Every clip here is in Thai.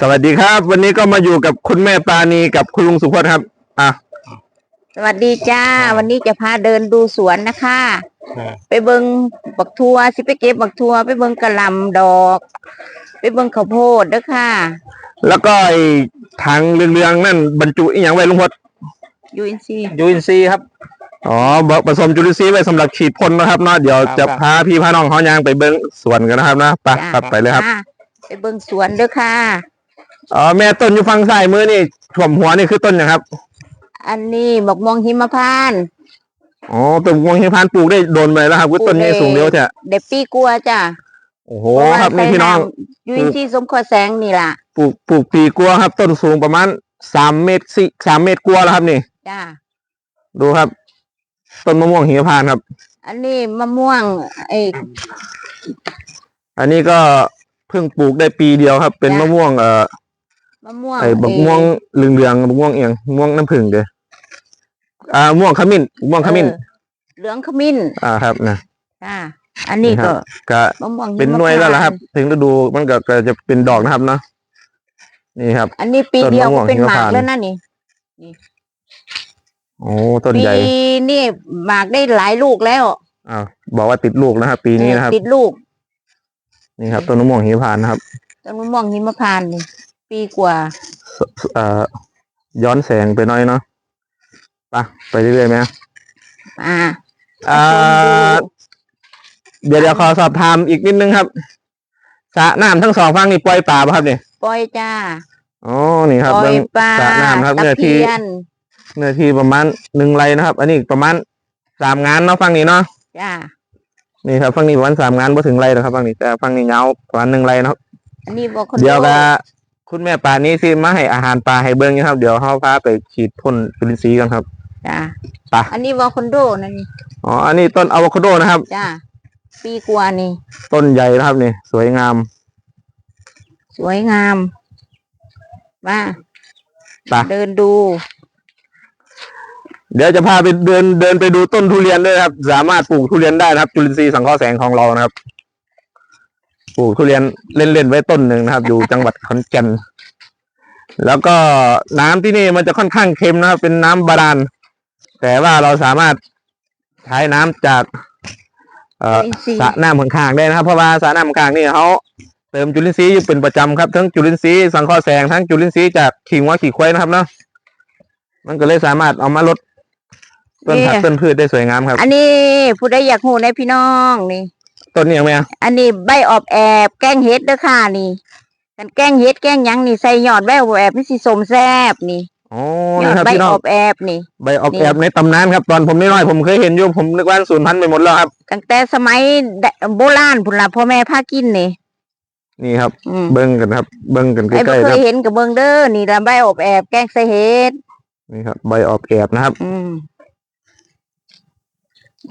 สวัสดีครับ วันนี้ก็มาอยู่กับคุณแม่ปราณีกับคุณลุงสุพจน์ครับ อะ สวัสดีจ้า วันนี้จะพาเดินดูสวนนะคะอ่าไปเบิงบักทัวสิไปเก็บบักทัวไปเบิงกระหลำดอก ไปเบิงข้าวโพดเด้อค่ะแล้วก็ไอ้ถังเรืองๆนั่นบรรจุอีกอย่างไว้ลุงพจน์ยูอินซียูอินซีย์ครับ อ๋อบอกผสมจุลินทรีย์ไว้สำหรับฉีดพ่นนะครับเนาะเดี๋ยวครับจะครับพาพี่พาน้องเขายางไปเบิ้งสวนกันนะครับนะไปครับไปเลยครับ อะไปเบิงสวนเด้อค่ะ อ๋อแม่ต้นอยู่ฝั่งซ้ายมือนี่ถ่วมหัวนี่คือต้นนะครับอันนี้บักม่วงหิมพานต์อ๋อต้นวงหิมพานต์ปลูกได้โดนไปแล้วครับคือต้นนี้สูงเดียวแท้เด็ปีกลัวจ้ะโอ้โหครับนี่พี่น้อง ยูอินซีสมขอแสงนี่ล่ะปลูกปลูกปีกัวครับ ต้นสูงประมาณสามเมตรสี่สามเมตรกัวาแล้วครับนี่ จ้าดูครับ ต้นมะม่วงหิมพานต์ครับ อันนี้มะม่วงไอ้ อันนี้ก็เพิ่งปลูกได้ปีเดียวครับ เป็นจ้ะ มะม่วงเอ่อ มะม่วงไอ้บักม่วงเหลืองๆบักม่วงเอียงม่วงน้ำผึ้งเด้ออ่าม่วงขมิ้นม่วงขมิ้น เออเหลืองขมิ้นอ่าครับนะจ้าอันนี้นี่ครัก็บ ก็มะม่วงหิมเป็นหน่วยแล้วล่ะครับถึงฤดูมันก็ก็จะเป็นดอกนะครับเนาะนี่ครับ อันนี้ปีต้นเดียวมะม่ก็วงเป็นหมากหิมพานต์ แล้วนะนี่โอ้ต้นปีใหญ่นี่หมากได้หลายลูกแล้วอ้าวบอกว่าติดลูกนะครับ ปีนี้นะครับ ติดลูกนี่ครับต้นมะม่วงหิมพานต์นะครับ ต้นมะม่วงหิมพานต์นี่ ปีกว่าสเอ่อย้อนแสงไปหน่อยเนาะไปไปเรื่อยๆไหมอ่าอ่าเดี๋ยวเดี๋ยวขอสอบถามอีกนิดนึงครับสระน้ำทั้งสองฝั่งนี่ปล่อยป่าป่ะครับเนี่ยปล่อยจ้าอ๋อนี่ครับปล่อยเบิ่งปลาสระน้ำครับตะเนื้อเพีที่ยนเนื้อที่ประมาณหนึ่งไร่นะครับ อันนี้ประมาณสามงานเนาะฝั่งนี้เนาะจ้านี่ครับฝั่งนี้ประมาณสามงานพอถึงไร่นะครับฝั่งนี้แต่ฝั่งนี้ยาวประมาณหนึ่งไร่นะครับอันนี้บอกคนเดี๋ยวก็ คุณแม่ปลานี้สิมาให้อาหารปลาให้เบิ้งนะครับ เดี๋ยวเขาพาไปฉีดพ่นจุลินทรีย์กันครับ จ้าไป อันนี้วอคอนโดนั่นนี่ อ๋ออันนี้ต้นอะโวคาโดนะครับ จ้า ปีกว่านี่ ต้นใหญ่นะครับนี่สวยงามสวยงาม มาไปเดินดู เดี๋ยวจะพาไปเดินเดินไปดูต้นทุเรียนด้วยนะครับ สามารถปลูกทุเรียนได้นะครับ จุลินทรีย์สังเคราะห์แสงของเรานะครับ ปลูกทุเรียนเล่นๆไว้ต้นหนึ่งนะครับ อยู่จังหวัดขอนแก่นแล้วก็น้ำที่นี่มันจะค่อนข้างเค็มนะครับ เป็นน้ำบาดาลแต่ว่าเราสามารถใช้น้ำจากเอ่อจุลินทรีย์สระน้ำข้างๆได้นะครับ เพราะว่าสระน้ำข้างๆนี่เขาเติมจุลินทรีย์อยู่เป็นประจำครับ ทั้งจุลินทรีย์สังเคราะห์แสงทั้งจุลินทรีย์จากขี้งัวขี้ควายนะครับเนาะมันก็เลยสามารถเอามาลดต้นผักต้นพืชได้สวยงามครับ อันนี้ผู้ใดอยากหูในพี่น้องนี่ ต้นนี้ยังไงอะอันนี้ใบออบแอบแกงเฮ็ดเด้อค่ะนี่กันแกงเฮ็ดแกงหยังนี่ใส่ยอดใบออบแอบนี่สิสมแซ่บนี่โอ้ยอนี่ดครับใบพี่น้อองอบแอบนี่ ใบออกนี่ แอบในตำนานครับตอนผมน้อยๆผมเคยเห็นอยู่ผมนึกว่าสูญพันธุ์ไปหมดแล้วครับตั้งแต่สมัยโบราณพุ่นล่ะพ่อแม่พากินนี่นี่ครับ อืมเบิ้งกันครับ เบิ้งกันใกไอ้บ่ล้ๆเคครัยบเห็นกับเบิงเด้อนี่ละใบออบแอบแกงใส่เฮ็ด นี่ครับใบออกแอบนะครับ อืม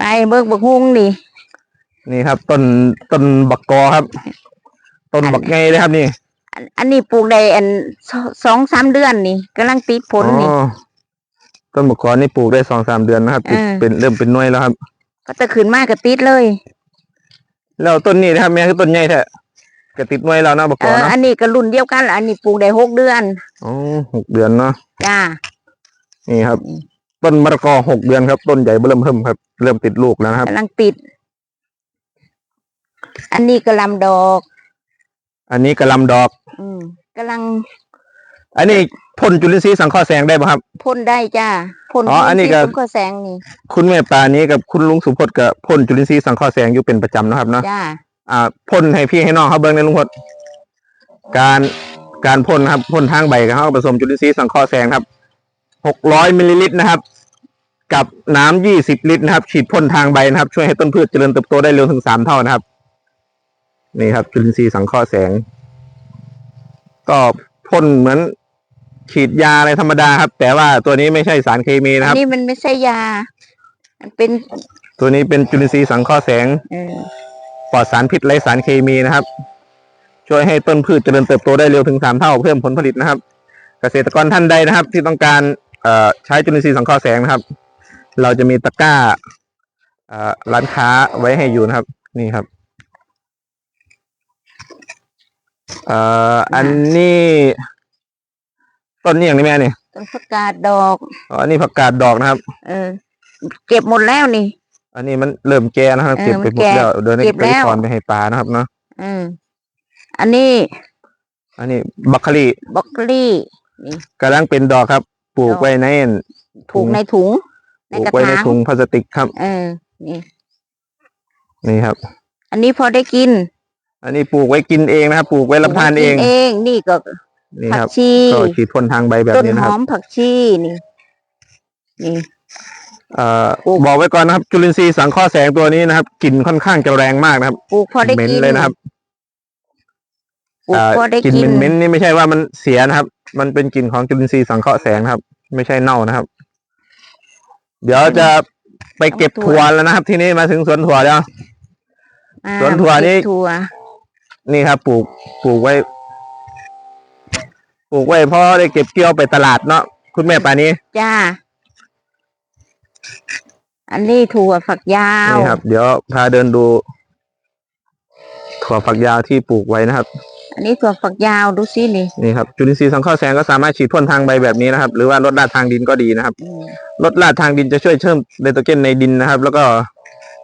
ไอ้เบิกบักฮุงนี่ นี่ครับ ต้นต้นบักกอครับ ต้นบักไงเลยครับนี่อันอันนี้ปลูกได้อันสสองสามเดือนนี่กำลังติดผลนี่ อ๋อต้นบักกอนี่ปลูกได้สองสามเดือนนะครับติดเออ เป็นเริ่มเป็นหน่วยแล้วครับ ก็จะขึ้นมากกับติดเลย แล้วต้นนี้นะครับแม่คือต้นใหญ่แท้ก็ติดหน่วยแล้วนะบักเอกออเนาะอันนี้ก็รุ่นเดียวกันล่ะอันนี้ปลูกได้หกเดือนอ๋อหกเดือนเนาะจ้า นี่ครับอืมต้นมะละกอหกเดือนครับ ต้นใหญ่เริ่มเพิ่มครับ เริ่มติดลูกแล้วนะครับ กำลังติด อันนี้กระหลำดอก อันนี้กระหลำดอก อืมกำลังอันนี้พ่นจุลินทรีย์สังเคราะห์แสงได้ป่ะครับ พ่นได้จ้าพ่นอ๋ออันนี้ก็ที่ต้แสงนี่คุณแม่ปานี้กับคุณลุงสุพจน์กับพ่นจุลินทรีย์สังเคราะห์แสงอยู่เป็นประจำนะครับเนาะจ้าอ่าพ่นให้พี่ให้น้องเขาเบิ่งในลุงพจน์การการพ่นนะครับพ่นทางใบกับเขาผสมจุลินทรีย์สังเคราะห์แสงครับหกร้อยมิลลิลิตรนะครับ กับน้ำยี่สิบลิตรนะครับ ฉีดพ่นทางใบนะครับ ช่วยให้ต้นพืชเจริญเติบโตได้เร็วถึงสามเท่านะครับ นี่ครับจุลินทรีย์สังเคราะห์แสง ก็พ่นเหมือนฉีดยาอะไรธรรมดาครับ แต่ว่าตัวนี้ไม่ใช่สารเคมีนะคอัรับนนี้มันไม่ใช่ยา มันเป็นตัวนี้เป็นจุลินทรีย์สังเคราะห์แสงเออปลอดสารพิษไร้สารเคมีนะครับ ช่วยให้ต้นพืชเจริญเติบโตได้เร็วถึงสามเท่าเพิ่มผลผลิตนะครับ เกษตรกรท่านใดนะครับ ที่ต้องการเอ่อใช้จุลินทรีย์สังเคราะห์แสงนะครับ เราจะมีตะกร้าเอ่อร้านค้าไว้ให้อยู่นะครับ นี่ครับ เอ่ออันนี้ต้นนี้อย่างนี้แม่นี่ต้นผักกาดดอก อ๋ออันนี้ผักกาดดอกนะครับ เออ เก็บหมดแล้วนี่ อันนี้มันเริ่มแก่นะครับเออเก็บไปหมดแล้วเดินเก็บไปแล้วถอนไปให้ปลานะครับเนาะเอออันนี้ อันนี้บัคคลีบล็อกโคลี่กำลังเป็นดอกครับ ปลูกดอกไว้ในผูกในถุงปในลูกกระไว้ในถางถุงพลาสติกครับ เออ นี่ นี่ครับ อันนี้พอได้กิน อันนี้ปลูกไว้กินเองนะครับ ปลูกไว้รับประทานเองกิเองนี่ก็นี่ผัคกรับชีก็ฉีดพ่นทางใบแบบต้นนี้นะหคอรับมผักชีนี่นี่ เอ่อบอกไว้ก่อนนะครับ จุลินทรีย์สังเคราะห์แสงตัวนี้นะครับกลิ่นค่อนข้างจะแรงมากนะครับปลูกพอได้เหม็นกินเลยนะครับปลูกอ่าพอได้กลิ่นกินเหม็นๆนี่ไม่ใช่ว่ามันเสียนะครับ มันเป็นกลิ่นของจุลินทรีย์สังเคราะห์แสงนะครับ ไม่ใช่เน่านะครับ เดี๋ยวจะไปเก็บถั่วแล้วนะครับ ที่นี่มาถึงสวนถั่วแล้ว อ่าสวนถั่วนี่ เก็บถั่ว นี่ครับ ปลูกปลูกไว้ ปลูกไว้เพราะได้เก็บเกี่ยวไปตลาดเนาะคุณแม่ป่านี้จ้า อันนี้ถั่วฝักยาว นี่ครับ เดี๋ยวพาเดินดูถั่วฝักยาวที่ปลูกไว้นะครับ อันนี้ถั่วฝักยาวดูสินี่ นี่ครับจุลินทรีย์สังเคราะห์แสงก็สามารถฉีดพ่นทางใบแบบนี้นะครับ หรือว่าลดลาดทางดินก็ดีนะครับอืมลดลาดทางดินจะช่วยเพิ่มไนโตรเจนในดินนะครับ แล้วก็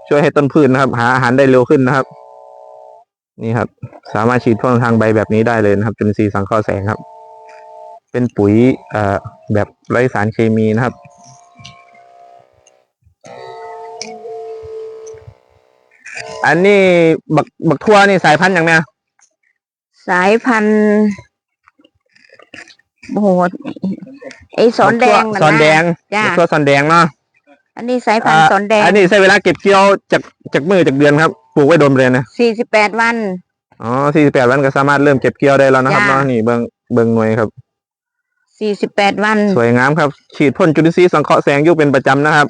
ช่วยให้ต้นพืชนะครับ หาอาหารได้เร็วขึ้นนะครับ นี่ครับ สามารถฉีดพ่นทางใบแบบนี้ได้เลยนะครับ จุลินทรีย์สังเคราะห์แสงครับ เป็นปุ๋ยเอ่อแบบไร้สารเคมีนะครับ อันนี้บักบักทั่วนี่สายพันธุ์อย่างเนี้ยสายพันธุ์โอ้โหไอสอนแดงบักน่ะทั่วสอนแดงจ้าบักทั่วสอนแดงเนาะ อันนี้สายพันธุ์สอนแดง อันนี้ใช้เวลาเก็บเกี่ยวจากจากมือจากเดือนครับปลูกไว้โดนเลยนะสี่สิบแปดวัน อ๋อสี่สิบแปดวันก็สามารถเริ่มเก็บเกี่ยวได้แล้วนะครับจ้าเนาะนี่เบิงเบิงหน่วยครับ สี่สิบแปดวัน สวยงามครับ ฉีดพ่นจุลินทรีย์สังเคราะห์แสงอยู่เป็นประจำนะครับ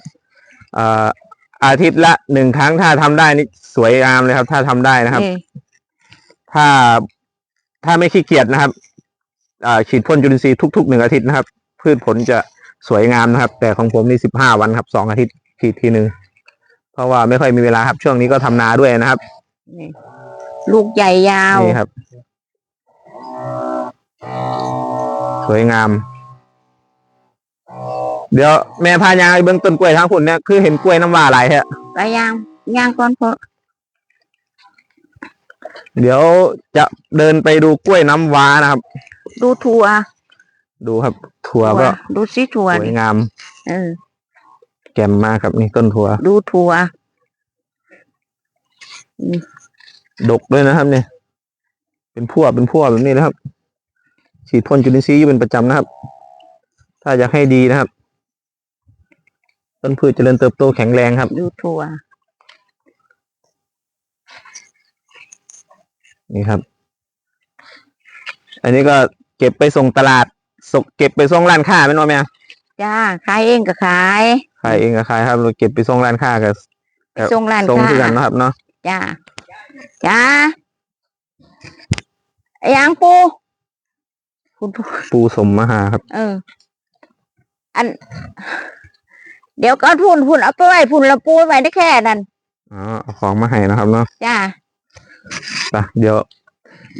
อ่าอาทิตย์ละหนึ่งครั้งถ้าทำได้นี่สวยงามเลยครับ ถ้าทำได้นะครับ นี่ถ้าถ้าไม่ขี้เกียจนะครับอ่าฉีดพ่นจุลินทรีย์ทุกๆหนึ่งอาทิตย์นะครับ พืชผลจะ สวยงามนะครับ แต่ของผมนี่สิบห้าวันครับสองอาทิตย์ฉีดทีหนึ่งเพราะว่าไม่ค่อยมีเวลาครับ ช่วงนี้ก็ทำนาด้วยนะครับนี่ลูกใหญ่ยาวนี่ครับ สวยงาม เดี๋ยวแม่พายางไปเบื้องต้นกล้วยทางคุณเนี่ยคือเห็นกล้วยน้ำว่าหลายฮะไปยางยางก่อนพอเดี๋ยวจะเดินไปดูกล้วยน้ำว้านะครับ ดูถั่ว ดูครับถั่วก็ดูสิถั่วสวยนี่งามเออ แจ่มมากครับนี่ต้นถั่ว ดูถั่ว ดกด้วยนะครับ เนี่ย เป็นพั่วเป็นพั่วแบบนี้นะครับ ฉีดพ่นจุลินทรีย์อยู่เป็นประจำนะครับ ถ้าอยากให้ดีนะครับ ต้นพืชเจริญเติบโตแข็งแรงครับ ดูถั่ว นี่ครับ อันนี้ก็เก็บไปส่งตลาด ส่งเก็บไปส่งร้านค้าเป็นว่าไหมจ้าขายเองก็ขายขายเองก็ขายครับเราเก็บไปส่งร้านค้าก็ครับส่งร้านส่งค้าที่กันเนาะครับเนาะจ้าจ้าไอ้ยังปูคุณปูปูสมมาหาครับ เออ อัน เดี๋ยวก็พุ่นพุ่นเอาไปไว้พุ่นละปูไว้ได้แค่นั้นอ๋อเอาของมาให้นะครับเนาะจ้าไปเดี๋ยว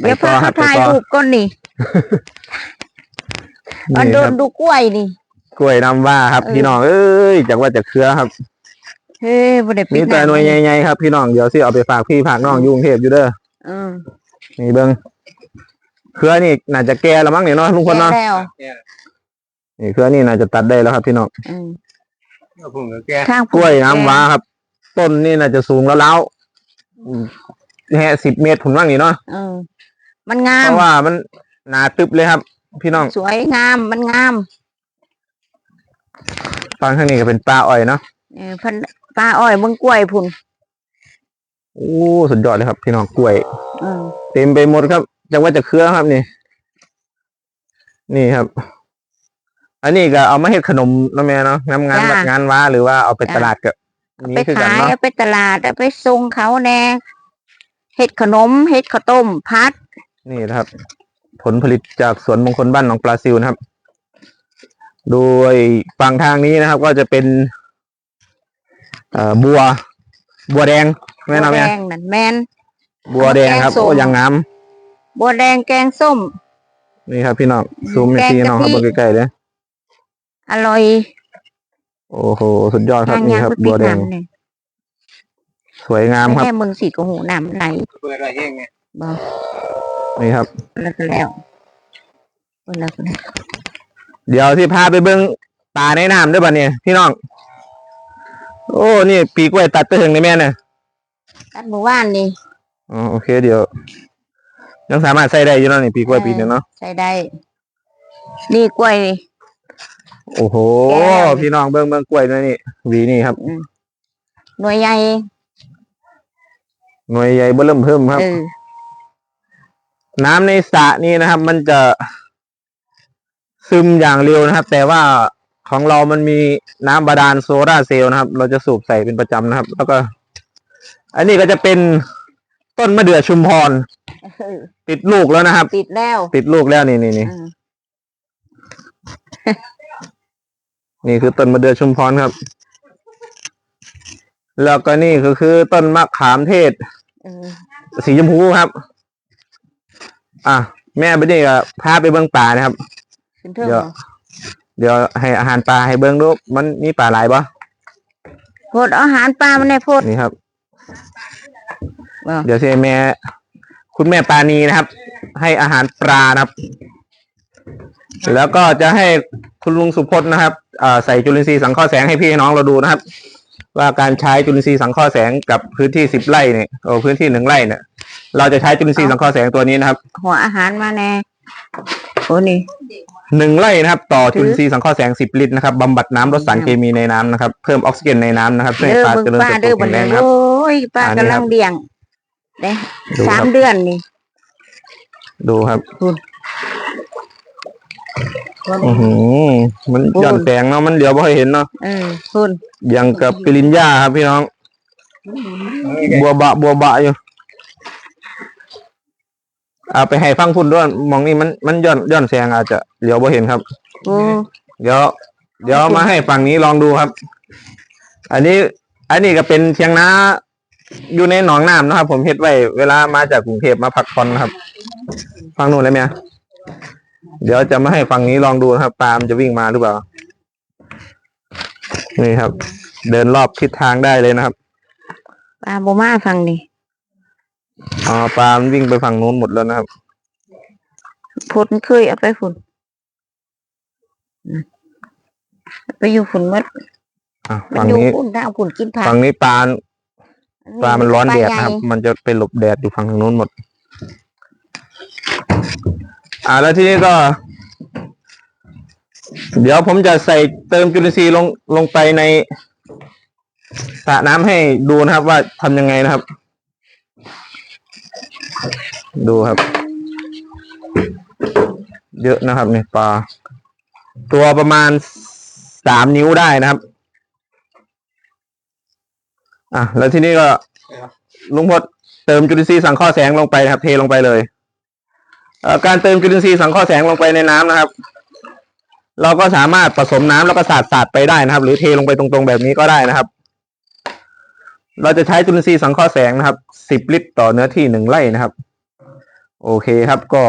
เดี๋ยวไปพาต่อครัเขาบไปถ่ายต่อรูปก่อนนี่ มานี่เดิคนรับดูกล้วยนี่กล้วยน้ำว่าครับเออพี่น้องเอ้ยจากว่าจะเครือครับเฮ้ยบ่ได้ปิดนี่แต่หน่วยใหญ่ๆครับพี่น้องเดี๋ยวสิเอาไปฝากพี่ฝากน้องอยุ่กรุงเทพอยู่เด้อเออนี่เบิ้งเครือนี่น่าจะแก่แล้วมั้งเนี่ยเนาะลุงพลเนาะแก้แล้วนี่เครือนี่น่าจะตัดได้แล้วครับ พี่น้องเออผมก็แกข้างกล้วยน้ำว้าครับ ต้นนี่น่าจะสูงแล้วแล้วอืมแค่สิบเมตรผุนว่างนี่เนาะเออมันงาเพมราะว่ามันหนาตึบเลยครับ พี่น้อง สวยงามมันงามฟังข้างนี้ก็เป็นปลาอ้อยเนาะเออพันปลาอ้อยเบิ่งกล้วยพุ่นโอ้สุดยอดเลยครับ พี่น้องกล้วย เออเต็มไปหมดครับจะว่าจะเครือครับนี่ นี่ครับ อันนี้ก็เอามาเฮ็ดขนมเนาะแม่เนาะงานงานวัดงานว้าหรือว่าเอาไปตลาดก็ไปนี่คือกันขายเนาะเอาไปตลาดเอาไปส่งเขาแน่เฮ็ดขนมเฮ็ดข้าวต้มพัดนี่นะครับ ผลผลิตจากสวนมงคลบ้านหนองปลาซิวนะครับ โดยฝั่งทางนี้นะครับ ก็จะเป็นเอ่อบัว บัวแดงแม่นเอาแดแม่งนั่นแมนบัวแดงครับแกงส้มโอ้ยังงามบัวแดงแกงส้ม นี่ครับพี่น้องซูมให้แกงพี่น้องครับกะทิเบิ่งใกล้ๆเลยอร่อย โอ้โหสุดยอดครับทางนี่ยางครับไปบัวแดงน้ำเนี่ยสวยงามครับแค่มึงสีกหูน้ำไหลเปิดอะไรเองไงบ่ นี่ครับแล้วก็แล้วเปิดแล้วก็แล้วเดี๋ยวที่พาไปเบิ้งป่าในน้ำด้วยป่ะเนี่ยพี่น้อง โอ้นี่ปีกล้วยตัดไปถึงในแม่เนี่ยตัดหมู่บ้านนี่อ๋อโอเคเดี๋ยว ยังสามารถใส่ได้อยู่เนาะนี่ปีกล้วยปีนึงเนาะใช้ได้ นี่กล้วยโอ้โหแก้วพี่น้องเบิ้งเบิ้งกล้วยด้วยนี่หวีนี่ครับอืมหน่วยใหญ่หน่วยใหญ่เบิ่มเพิ่มครับเออ น้ำในสระนี่นะครับ มันจะซึมอย่างเร็วนะครับ แต่ว่าของเรามันมีน้ำบาดาลโซลาร์เซลล์นะครับ เราจะสูบใส่เป็นประจำนะครับ แล้วก็ อันนี้ก็จะเป็นต้นมะเดื่อชุมพรเออติดลูกแล้วนะครับ ติดแล้ว ติดลูกแล้วนี่นี่นี่อืมนี่คือต้นมะเดื่อชุมพรครับ แล้วก็นี่ก็คือต้นมะขามเทศเออสีชมพูครับ อะแม่ไปนี่ก็พาไปเบิ้งป่านะครับขึ้นเทิงเดี๋ยว เหรอเดี๋ยวให้อาหารปลาให้เบิ้งดูมันมีปลาหลายปะโพดอาหารปลามันได้โพดนี่ครับบ่เดี๋ยวเชแม่ คุณแม่ปานีนะครับ ให้อาหารปลานะครับ แล้วก็จะให้คุณลุงสุพจน์นะครับอ่าใส่จุลินทรีย์สังเคราะห์แสงให้พี่ให้น้องเราดูนะครับ ว่าการใช้จุลินทรีย์สังเคราะห์แสงกับพื้นที่สิบไร่เนี่ยโอ้พื้นที่หนึ่งไร่เนี่ย เราจะใช้จุลินทรีย์สังเคราะห์แสงตัวนี้นะครับ หัวอาหารมาแน่โอ้นี่ หนึ่งไร่นะครับ ต่อจุลินทรีย์สังเคราะห์แสงสิบลิตรนะครับบำบัดน้ำลดสารเคมีในน้ำนะครับ เพิ่มออกซิเจนในน้ำนะครับช่วยเด้ให้อปลาเบิ่งเจริญป้าเติบโตเด้อบัแข็ดงแรนี้งนะครับ โอ้ยป้าอันนี้กำลังครับเลี้ยงเด้ดูครับ สามเดือนนี่ดูครับคุณ อือหือมันโอ้หย่อนแสงเนาะมันเดี๋ยวพอเห็นเนาะเออคุณ อย่างกับปริญญาครับพี่น้อง บัวบะบัวบะอยู่ เอาไปให้ฟังพุ่นด้วยมองนี่มันมันย่อนย่อนแสงอาจจะเดี๋ยวพอเห็นครับ โอ้เดี๋ยว เดี๋ยวมาให้ฝั่งนี้ลองดูครับ อันนี้ อันนี้ก็เป็นเชียงนาอยู่ในหนองน้ำนะครับ ผมเฮ็ดไว้เวลามาจากกรุงเทพมาพักผ่อนนะครับฟังนู่นเลยไหมยเดี๋ยวจะมาให้ฝั่งนี้ลองดูนะครับปลามันจะวิ่งมาหรือเปล่า นี่ครับ เดินรอบทิศทางได้เลยนะครับป้าบ่มาฟังนี่ อ๋อปลามันวิ่งไปฝั่งนู้นหมดแล้วนะครับพุนเคยเอาไปฝุ่นอืมไปอยู่ฝุ่นหมดอะมัฝั่นงอยู่นี้ฝุ่นถ้าเอาฝุ่นกินผักฝั่งนี้ปลาปลามันร้อนแดดปลานะครับใหญ่มันจะไปหลบแดดอยู่ฝั่งทางนู้นหมด อ่าแล้วทีนี้ก็ เดี๋ยวผมจะใส่เติมจุลินทรีย์ลงลงไปในสระน้ำให้ดูนะครับว่าทำยังไงนะครับ ดูครับ เยอะนะครับเนี่ยปลา ตัวประมาณสามนิ้วได้นะครับ อะ แล้วที่นี่ก็ ลุงพดเติมจุลินทรีย์สังเคราะห์แสงลงไปนะครับ เทลงไปเลยเอ่อการเติมจุลินทรีย์สังเคราะห์แสงลงไปในน้ำนะครับ เราก็สามารถผสมน้ำแล้วก็สาดสาดไปได้นะครับ หรือเทลงไปตรงๆแบบนี้ก็ได้นะครับ เราจะใช้จุลินทรีย์สังเคราะห์แสงนะครับสิบลิตรต่อเนื้อที่หนึ่งไร่นะครับ โอเคครับก็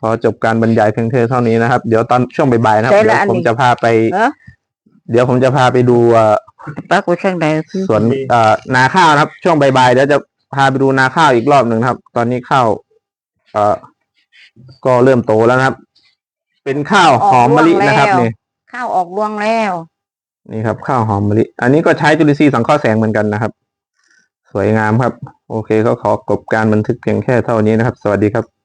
ขอจบการบรรยายเพียงเท่าเท่านี้นะครับ เดี๋ยวตอนช่วงบ่ายๆนะครับใช่เดี๋ละยวอันผมนี้จะพาไป เออเดี๋ยวผมจะพาไปดูเอ่อป้ากูช่างใดคือสวนเอ่อนาข้าวนะครับ ช่วงบ่ายๆเดี๋ยวจะพาไปดูนาข้าวอีกรอบหนึ่งนะครับ ตอนนี้ข้าวเอ่อก็เริ่มโตแล้วนะครับ เป็นข้าวหอมมะลินะครับนี่ข้าวออกรวงแล้ว นี่ครับข้าวหอมมะลิ อันนี้ก็ใช้จุลินทรีย์สังเคราะห์แสงเหมือนกันนะครับ สวยงามครับ โอเคก็ขอกบการบันทึกเพียงแค่เท่านี้นะครับ สวัสดีครับ